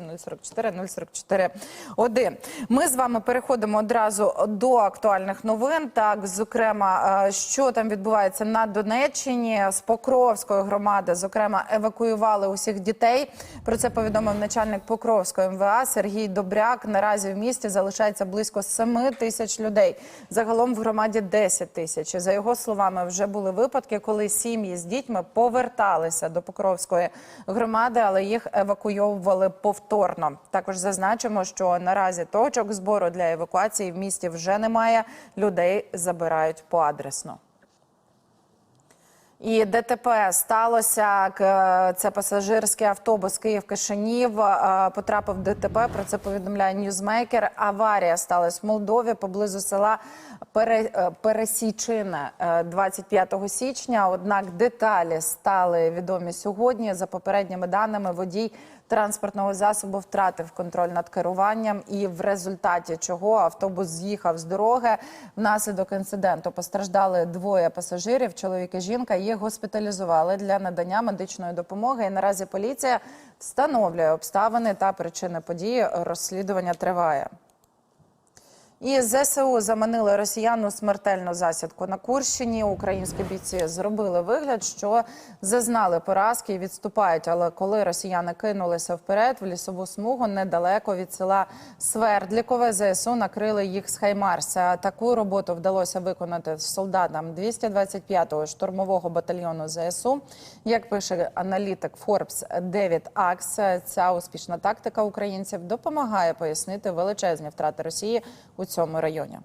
044 044 1. Ми з вами переходимо одразу до актуальних новин. Так, зокрема, е, що там відбувається на Донеччині з Покровської громади. Зокрема, евакуювали усіх дітей. Про це повідомив начальник Покровської МВА Сергій Добряк. Наразі в місті залишається близько 7 тисяч людей. Загалом в громаді 10 тисяч. За його словами, вже були випадки, коли сім'ї з дітьми поверталися до Покровської громади, але їх евакуйовували повторно. Також зазначимо, що наразі точок збору для евакуації в місті вже немає. Людей забирають поадресно. І ДТП сталося. К- Це пасажирський автобус Київ Кишинів е, потрапив ДТП. Про це повідомляє Ньюзмейкер. Аварія сталася в Молдові поблизу села е, Пересічине е, 25 січня. Однак деталі стали відомі сьогодні. За попередніми даними, водій транспортного засобу втратив контроль над керуванням, і в результаті чого автобус з'їхав з дороги. Внаслідок інциденту постраждали двоє пасажирів. Чоловік і жінка їх госпіталізували для надання медичної допомоги. І наразі поліція встановлює обставини та причини події. Розслідування триває. І ЗСУ заманили росіян у смертельну засідку на Курщині. Українські бійці зробили вигляд, що зазнали поразки і відступають. Але коли росіяни кинулися вперед в лісову смугу недалеко від села Свердлікове, ЗСУ накрили їх з Хаймарса. Таку роботу вдалося виконати солдатам 225-го штурмового батальйону ЗСУ. Як пише аналітик Forbes Девід Акс, ця успішна тактика українців допомагає пояснити величезні втрати Росії у цьому районі.